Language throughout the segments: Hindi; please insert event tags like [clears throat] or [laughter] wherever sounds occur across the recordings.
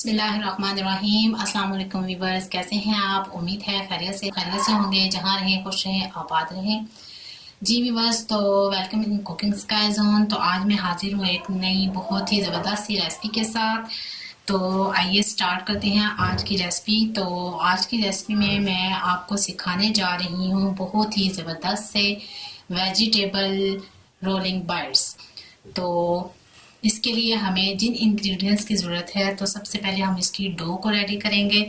बसमीम वालेकुम वीवर्स कैसे हैं आप? उम्मीद है खैरियत से खैरियत से होंगे। जहाँ रहें, खुश रहें, आबाद रहें। जी वीवर्स तो welcome in cooking sky zone तो आज मैं हाजिर हूँ एक नई, बहुत ही ज़बरदस्त सी रेसिपी के साथ। तो आइए स्टार्ट करते हैं आज की रेसिपी तो आज की रेसिपी में मैं आपको सिखाने जा रही हूँ बहुत ही ज़बरदस्त से वेजिटेबल रोलिंग बाइट्स तो इसके लिए हमें जिन इंग्रेडिएंट्स की ज़रूरत है तो सबसे पहले हम इसकी डो को रेडी करेंगे।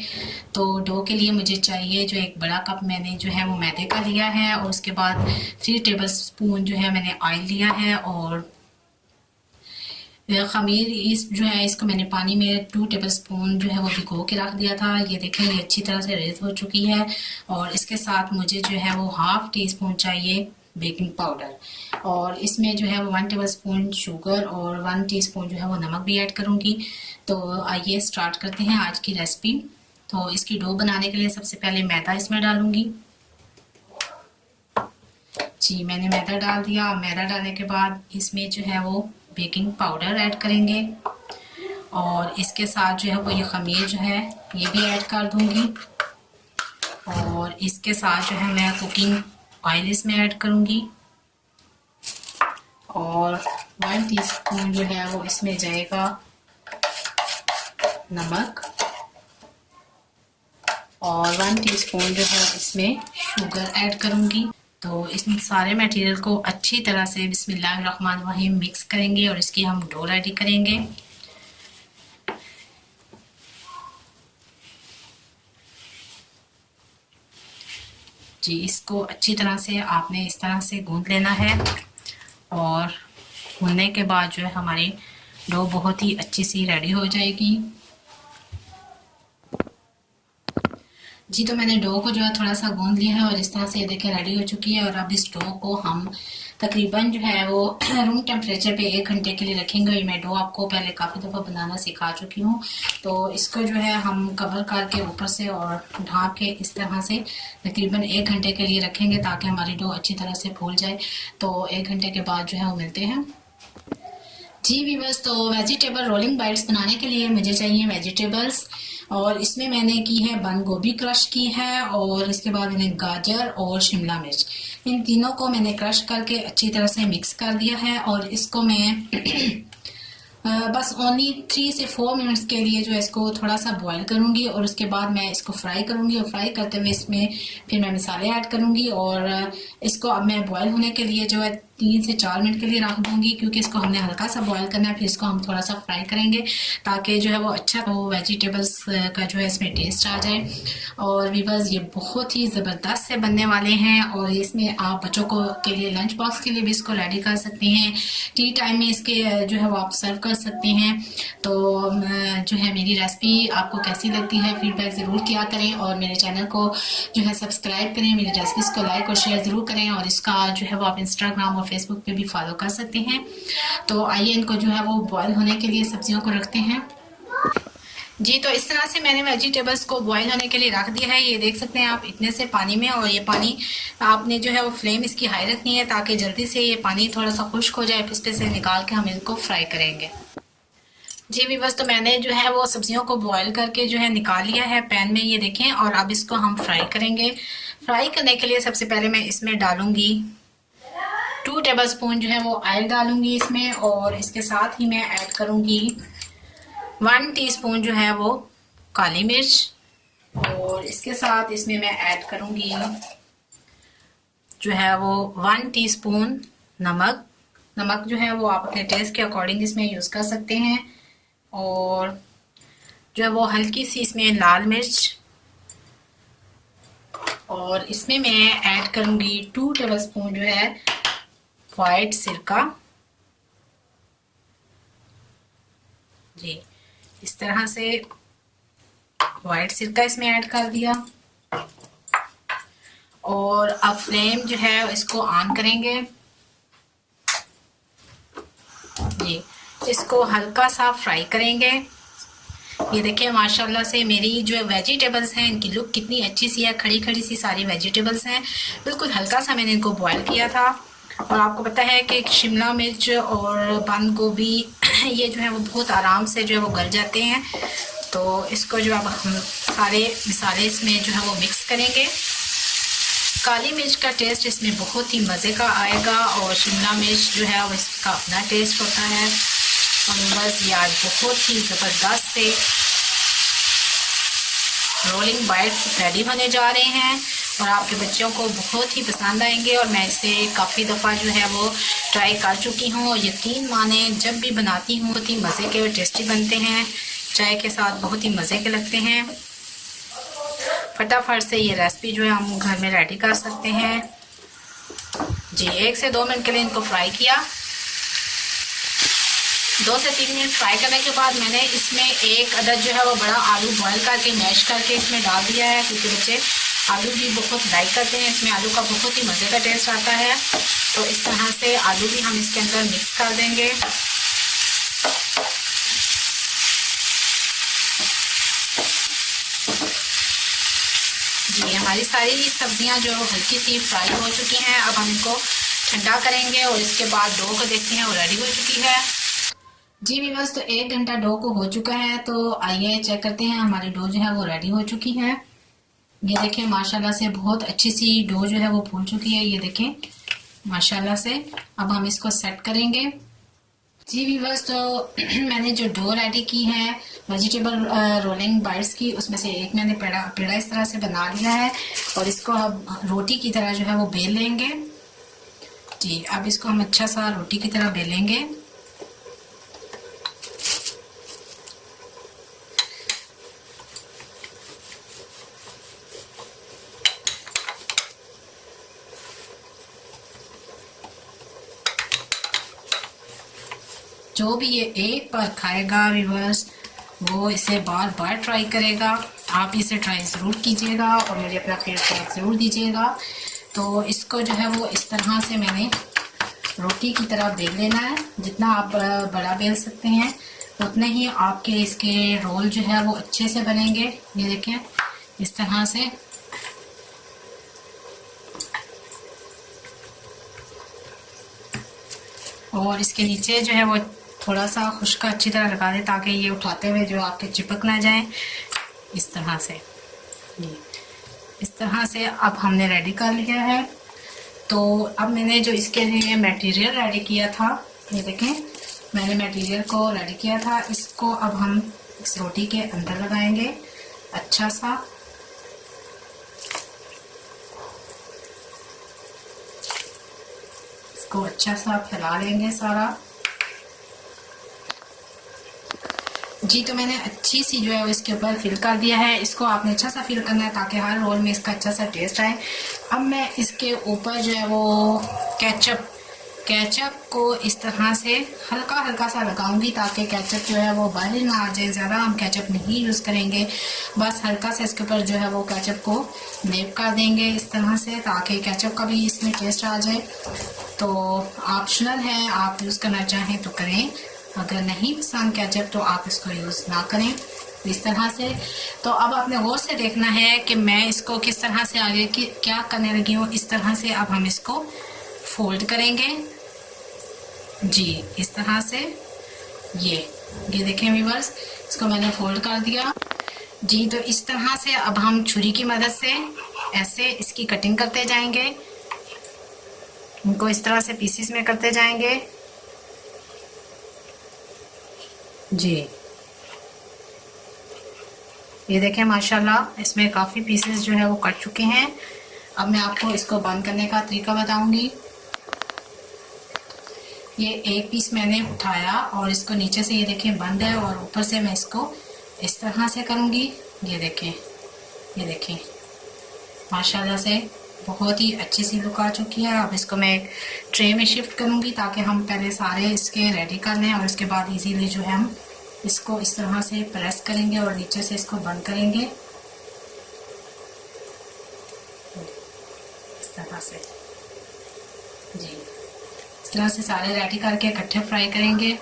तो डो के लिए मुझे चाहिए जो एक बड़ा कप मैंने जो है वो मैदे का लिया है और उसके बाद थ्री टेबल स्पून जो है मैंने ऑयल लिया है और खमीर इस जो है इसको मैंने पानी में टू टेबल स्पून जो है वो भिगो के रख दिया था। ये देखें, ये अच्छी तरह से रेज हो चुकी है और इसके साथ मुझे जो है वो हाफ़ टी स्पून चाहिए। Baking powder. और इसमें जो है वो वन टेबल स्पून शुगर और वन टीस्पून जो है वो नमक भी ऐड करूँगी। तो आइए स्टार्ट करते हैं आज की रेसिपी तो इसकी डो बनाने के लिए सबसे पहले मैदा इसमें डालूँगी। जी, मैंने मैदा डाल दिया। मैदा डालने के बाद इसमें जो है वो बेकिंग पाउडर ऐड करेंगे। और इसके साथ जो है वो ये खमीर जो है, ये भी ऐड कर दूँगी। और इसके साथ जो है मैं कुकिंग ऑयल इसमें ऐड करूँगी। और वन टीस्पून जो है वो इसमें जाएगा नमक। और वन टीस्पून जो है इसमें शुगर ऐड करूँगी। तो इस सारे मटेरियल को अच्छी तरह से बिस्मिल्लाहिर्रहमानिर्रहीम मिक्स करेंगे और इसकी हम डो रेडी करेंगे। जी, इसको अच्छी तरह से आपने इस तरह से गूंद लेना है और गूंदने के बाद जो है हमारी डो बहुत ही अच्छी सी रेडी हो जाएगी। जी तो मैंने डो को जो है थोड़ा सा गूंद लिया है और इस तरह से ये देखें रेडी हो चुकी है और अब इस डो को हम तकरीबन जो है वो [clears throat] रूम टेम्परेचर पे एक घंटे के लिए रखेंगे। मैं डो आपको पहले काफ़ी दफ़ा बनाना सिखा चुकी हूँ। तो इसको जो है हम कवर करके ऊपर से और ढाँप के इस तरह से तकरीबन एक घंटे के लिए रखेंगे ताकि हमारी डो अच्छी तरह से फूल जाए। तो एक घंटे के बाद जो है वो मिलते हैं। जी वीवर्स तो वेजिटेबल रोलिंग बाइट्स बनाने के लिए मुझे चाहिए वेजिटेबल्स और इसमें मैंने की है बंद गोभी क्रश की है और इसके बाद मैंने गाजर और शिमला मिर्च। इन तीनों को मैंने क्रश करके अच्छी तरह से मिक्स कर दिया है और इसको मैं [clears throat] बस ओनली थ्री से फोर मिनट्स के लिए जो है इसको थोड़ा सा बॉईल करूँगी और उसके बाद मैं इसको फ्राई करूँगी और फ्राई करते हुए इसमें फिर मैं मसाले ऐड करूँगी और इसको अब मैं बॉईल होने के लिए जो है तीन से चार मिनट के लिए रख दूँगी, क्योंकि इसको हमने हल्का सा बॉईल करना है, फिर इसको हम थोड़ा सा फ्राई करेंगे, ताकि जो है वो अच्छा वो वेजिटेबल्स का जो है इसमें टेस्ट आ जाए। और वीवर्स ये बहुत ही ज़बरदस्त से बनने वाले हैं, और इसमें आप बच्चों को के लिए लंच बॉक्स के लिए भी इसको रेडी कर सकते हैं। टी टाइम में इसके जो है वो आप सर्व कर सकते हैं। तो जो है मेरी रेसिपी आपको कैसी लगती है फीडबैक ज़रूर किया करें, और मेरे चैनल को जो है सब्सक्राइब करें, मेरी रेसिपीज़ को लाइक और शेयर ज़रूर करें, और इसका जो है वो आप इंस्टाग्राम और फेसबुक पे भी फॉलो कर सकते हैं। तो आइए इनको जो है वो बॉयल होने के लिए सब्जियों को रखते हैं। जी तो इस तरह से मैंने वेजिटेबल्स को बॉईल होने के लिए रख दिया है। ये देख सकते हैं आप, इतने से पानी में और ये पानी आपने जो है वो फ्लेम इसकी हाई रखनी है ताकि जल्दी से ये पानी थोड़ा सा खुश्क हो जाए, फिर से निकाल के हम इनको फ्राई करेंगे। जी भी बस तो मैंने जो है वो सब्जियों को बॉईल करके जो है निकाल लिया है पैन में, ये देखें, और अब इसको हम फ्राई करेंगे। फ्राई करने के लिए सबसे पहले मैं इसमें डालूँगी टू टेबल स्पून जो है वो ऑयल डालूँगी इसमें और इसके साथ ही मैं ऐड करूँगी वन टीस्पून जो है वो काली मिर्च और इसके साथ इसमें मैं ऐड करूँगी जो है वो वन टीस्पून नमक। नमक जो है वो आप अपने टेस्ट के अकॉर्डिंग इसमें यूज़ कर सकते हैं और जो है वो हल्की सी इसमें लाल मिर्च और इसमें मैं ऐड करूँगी टू टेबल स्पून जो है वाइट सिरका जी, इस तरह से वाइट सिरका इसमें ऐड कर दिया। और अब फ्लेम जो है, इसको ऑन करेंगे। जी, इसको हल्का सा फ्राई करेंगे। ये देखिए, माशाल्लाह से मेरी जो वेजिटेबल्स हैं, इनकी लुक कितनी अच्छी सी है खड़ी खड़ी सी सारी वेजिटेबल्स हैं। बिल्कुल हल्का सा मैंने इनको बॉईल किया था। और आपको पता है कि शिमला मिर्च और बंद गोभी, [clears throat] ये जो है वो बहुत आराम से जो है वो गल जाते हैं। तो इसको जो अब हम सारे मिसाले इसमें जो है वो मिक्स करेंगे। काली मिर्च का टेस्ट इसमें बहुत ही मज़े का आएगा और शिमला मिर्च जो है वो इसका अपना टेस्ट होता है। और बस ये आज बहुत ही ज़बरदस्त से रोलिंग बाइट्स रेडी होने जा रहे हैं। और आपके बच्चों को बहुत ही पसंद आएँगे और मैं इसे काफ़ी दफ़ा जो है वो ट्राई कर चुकी हूँ और यकीन माने जब भी बनाती हूँ बहुत ही मज़े के और टेस्टी बनते हैं। चाय के साथ बहुत ही मज़े के लगते हैं। फटाफट से ये रेसिपी जो है हम घर में रेडी कर सकते हैं। जी, एक से दो मिनट के लिए इनको फ्राई किया। दो से तीन मिनट फ्राई करने के बाद मैंने इसमें एक अदद जो है वो बड़ा आलू बॉईल करके मैश करके इसमें डाल दिया है। क्योंकि बच्चे आलू भी बहुत लाइक करते हैं। इसमें आलू का बहुत ही मज़े का टेस्ट आता है। तो इस तरह से आलू भी हम इसके अंदर मिक्स कर देंगे। जी, हमारी सारी सब्ज़ियाँ जो हल्की सी फ्राई हो चुकी हैं। अब हम इनको ठंडा करेंगे और इसके बाद डो को देखते हैं वो रेडी हो चुकी है। जी बस तो एक घंटा डो को हो चुका है। तो आइए चेक करते हैं। हमारी डो जो है वो रेडी हो चुकी है। ये देखें, माशाल्लाह से बहुत अच्छी सी डो जो है वो फूल चुकी है, ये देखें, माशाल्लाह से। अब हम इसको सेट करेंगे। जी वीवर्स तो [clears throat] मैंने जो डो रेडी की है वेजिटेबल रोलिंग बाइट्स की, उसमें से एक मैंने पेड़ा पेड़ा इस तरह से बना लिया है और इसको अब रोटी की तरह जो है वो बेल लेंगे। जी, अब इसको हम अच्छा सा रोटी की तरह बेलेंगे। भी ये एक बार खाएगा व्यूवर्स वो इसे बार बार ट्राई करेगा। आप इसे ट्राई ज़रूर कीजिएगा और मुझे अपना फीडबैक ज़रूर दीजिएगा। तो इसको जो है वो इस तरह से मैंने रोटी की तरह बेल लेना है। जितना आप बड़ा बेल सकते हैं, उतने ही आपके इसके रोल जो है वो अच्छे से बनेंगे। ये देखें, इस तरह से। और इसके नीचे जो है वो थोड़ा सा खुश्का, अच्छी तरह लगा दें ताकि ये उठाते हुए जो आपके चिपक ना जाए। इस तरह से। इस तरह से अब हमने रेडी कर लिया है। तो अब मैंने जो इसके लिए मटेरियल रेडी किया था, ये देखें, मैंने मटेरियल को रेडी किया था। इसको अब हम इस रोटी के अंदर लगाएँगे। अच्छा सा। इसको अच्छा सा फैला लेंगे सारा। जी तो मैंने अच्छी सी जो है इसके ऊपर फिल कर दिया है। इसको आपने अच्छा सा फिल करना है ताकि हर रोल में इसका अच्छा सा टेस्ट आए। अब मैं इसके ऊपर जो है वो कैचअप कैचअप को इस तरह से हल्का हल्का सा लगाऊँगी ताकि कैचअप जो है वो बाहर ना आ जाए, ज़्यादा हम कैचअप नहीं यूज़ करेंगे। बस हल्का सा इसके ऊपर जो है वो कैचअप को लेप कर देंगे इस तरह से ताकि कैचअप का भी इसमें टेस्ट आ जाए। तो ऑप्शनल है, आप यूज़ करना चाहें तो करें। अगर नहीं पसंद कैचअप तो आप इसको यूज़ ना करें, इस तरह से। तो अब आपने गौर से देखना है कि मैं इसको किस तरह से आगे की, क्या करने लगी हूँ, इस तरह से अब हम इसको फोल्ड करेंगे। जी, इस तरह से। ये ये देखें व्यूवर्स इसको मैंने फोल्ड कर दिया। जी तो इस तरह से अब हम छुरी की मदद से ऐसे इसकी कटिंग करते जाएँगे। इनको इस तरह से पीसीस में करते जाएँगे। जी। ये देखें, माशाल्लाह, इसमें काफ़ी पीसेस जो है वो कट चुके हैं। अब मैं आपको इसको बंद करने का तरीका बताऊँगी। ये एक पीस मैंने उठाया और इसको नीचे से, ये देखें, बंद है और ऊपर से मैं इसको इस तरह से करूँगी। ये देखें ये देखें, माशाल्लाह से बहुत ही अच्छी सी लुक आ चुकी है। अब इसको मैं ट्रे में शिफ्ट करूँगी ताकि हम पहले सारे इसके रेडी कर लें और इसके बाद इजीली जो है हम इसको इस तरह से प्रेस करेंगे और नीचे से इसको बंद करेंगे। इस तरह से। जी। इस तरह से सारे रेडी करके इकट्ठे फ्राई करेंगे।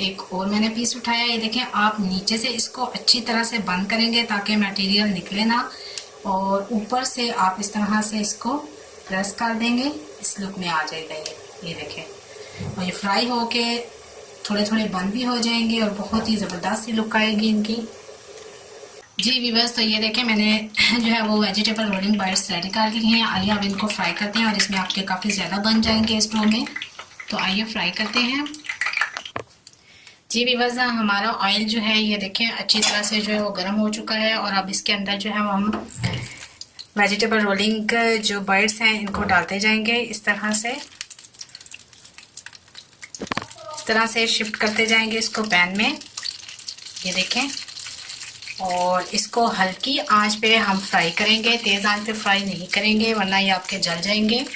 एक और मैंने पीस उठाया। ये देखें, आप नीचे से इसको अच्छी तरह से बंद करेंगे ताकि मटेरियल निकले ना। और ऊपर से आप इस तरह से इसको प्रेस कर देंगे, इस लुक में आ जाएगा ये ये देखें। और ये फ्राई होके थोड़े थोड़े बंद भी हो जाएँगे और बहुत ही ज़बरदस्त सी लुक आएगी इनकी। जी वीवर्स तो ये देखें, मैंने [clears throat] जो है वो वेजिटेबल रोलिंग बाइट्स रेडी कर ली हैं। आइए अब इनको फ्राई करते हैं और इसमें आपके काफ़ी ज़्यादा बन जाएँगे इस में। तो आइए फ्राई करते हैं। जी वीवर्स हमारा ऑयल जो है, ये देखें, अच्छी तरह से जो है वो गर्म हो चुका है और अब इसके अंदर जो है वो हम वेजिटेबल रोलिंग जो बर्ड्स हैं, इनको डालते जाएँगे इस तरह से। इस तरह से शिफ्ट करते जाएँगे इसको पैन में। ये देखें। और इसको हल्की आँच पे हम फ्राई करेंगे। तेज़ आँच पे फ्राई नहीं करेंगे, वरना ये आपके जल जाएँगे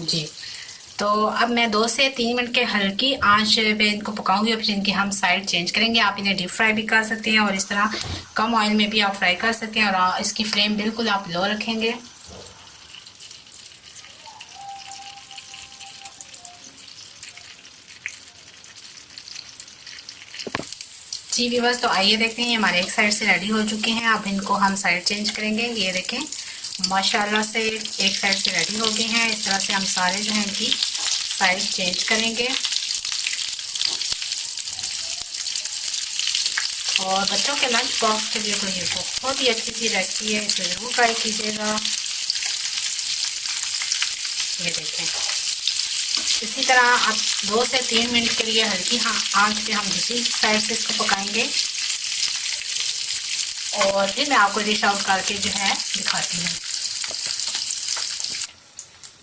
जी तो अब मैं दो से तीन मिनट के हल्की आँच पे इनको पकाऊँगी और फिर इनकी हम साइड चेंज करेंगे। आप इन्हें डीप फ्राई भी कर सकते हैं और इस तरह कम ऑयल में भी आप फ्राई कर सकते हैं और इसकी फ्लेम बिल्कुल आप लो रखेंगे। जी व्यूवर्स तो आइए देखते हैं हमारे एक साइड से रेडी हो चुके हैं। अब इनको हम साइड चेंज करेंगे। ये देखें, माशाल्लाह से एक साइड से रेडी हो गए हैं। इस तरह से हम सारे जो हैं इनकी साइड चेंज करेंगे। और बच्चों के लंच बॉक्स के लिए तो ये बहुत ही अच्छी सी रेसिपी है इसे ज़रूर ट्राई कीजिएगा। ये देखें। इसी तरह आप दो से तीन मिनट के लिए हल्की हाँ आँच पे हम दूसरी साइड से इसको पकाएँगे। और फिर मैं आपको डिश आउट करके जो है दिखाती हूँ।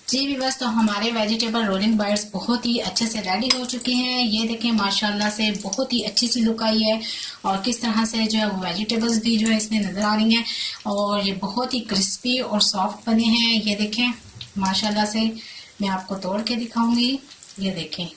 जी बस तो हमारे वेजिटेबल रोलिंग बाइट्स बहुत ही अच्छे से रेडी हो चुके हैं। ये देखें, माशाल्लाह से बहुत ही अच्छी सी लुक आई है। और किस तरह से जो है वो वेजिटेबल्स भी जो है इसमें नज़र आ रही हैं। और ये बहुत ही क्रिस्पी और सॉफ्ट बने हैं। ये देखें, माशाल्लाह से मैं आपको तोड़ के दिखाऊँगी। ये देखें।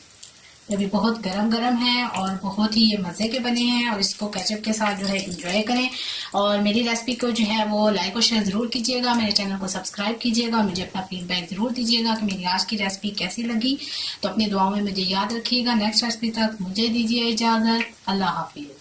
ये भी बहुत गरम गरम है और बहुत ही ये मज़े के बने हैं और इसको कैचअप के साथ जो है इंजॉय करें। और मेरी रेसिपी को जो है वो लाइक और शेयर ज़रूर कीजिएगा, मेरे चैनल को सब्सक्राइब कीजिएगा मुझे अपना फीडबैक ज़रूर दीजिएगा कि मेरी आज की रेसिपी कैसी लगी। तो अपनी दुआओं में मुझे याद रखिएगा। नेक्स्ट रेसिपी तक मुझे दीजिए इजाज़त। अल्लाह हाफिज़।